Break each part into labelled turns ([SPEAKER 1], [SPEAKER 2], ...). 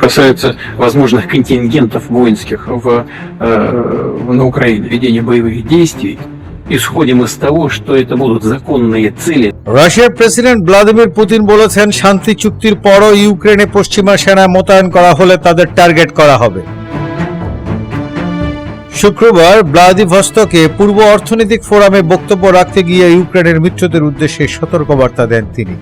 [SPEAKER 1] касается возможных контингентов воинских в, э, на Украине, ведения боевых действий, исходим из того, что это будут законные цели,
[SPEAKER 2] রাশিয়ার president Vladimir Putin বলেছেন শান্তি চুক্তির পরও ইউক্রেনে পশ্চিমা সেনা মোতায়েন করা হলে তাদের টার্গেট করা হবে শুক্রবার ভ্লাদিভস্তকে পূর্ব অর্থনৈতিক ফোরামে বক্তব্য রাখতে গিয়ে ইউক্রেনের মিত্রদের উদ্দেশ্যে সতর্কবার্তা দেন তিনি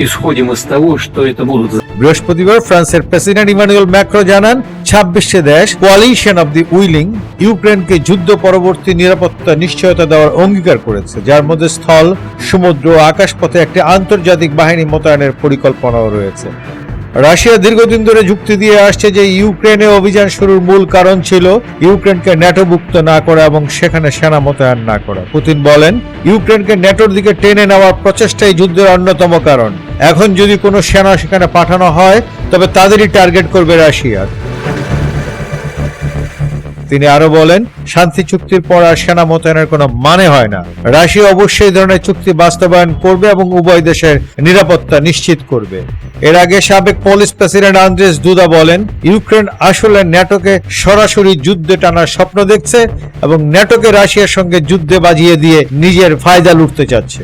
[SPEAKER 1] на Украине, ведения боевых действий, исходим из того, что это будут
[SPEAKER 2] বৃহস্পতিবার ফ্রান্সের প্রেসিডেন্ট ইমানুয়েল ম্যাক্রো জানান ছাব্বিশে দেশ কোয়ালিশন অব দি উইলিং ইউক্রেনকে যুদ্ধ পরবর্তী নিরাপত্তা নিশ্চয়তা দেওয়ার অঙ্গীকার করেছে যার মধ্যে স্থল সমুদ্র ও আকাশপথে একটি আন্তর্জাতিক বাহিনী মোতায়েনের পরিকল্পনাও রয়েছে রাশিয়া দীর্ঘদিন ধরে যুক্তি দিয়ে আসছে যে ইউক্রেনে অভিযান শুরুর মূল কারণ ছিল ইউক্রেনকে ন্যাটোভুক্ত না করা এবং সেখানে সেনা মোতায়েন না করা। পুতিন বলেন, ইউক্রেনকে ন্যাটোর দিকে টেনে নেওয়ার প্রচেষ্টাই যুদ্ধের অন্যতম কারণ। এখন যদি কোনো সেনা সেখানে পাঠানো হয়, তবে তাদেরই টার্গেট করবে রাশিয়া। তিনি আরও বলেন, শান্তি চুক্তির পর আর সেনা মোতায়েনের কোনো মানে হয় না। রাশিয়া অবশ্যই ধরনের চুক্তি বাস্তবায়ন করবে এবং উভয় দেশের নিরাপত্তা নিশ্চিত করবে। এর আগে সাবেক পুলিশ প্রেসিডেন্ট আন্দ্রেস দুদা বলেন, ইউক্রেন আসলে ন্যাটোকে সরাসরি যুদ্ধে টানার স্বপ্ন দেখছে এবং ন্যাটোকে রাশিয়ার সঙ্গে যুদ্ধে বাজিয়ে দিয়ে নিজের ফায়দা লুটতে চাচ্ছে।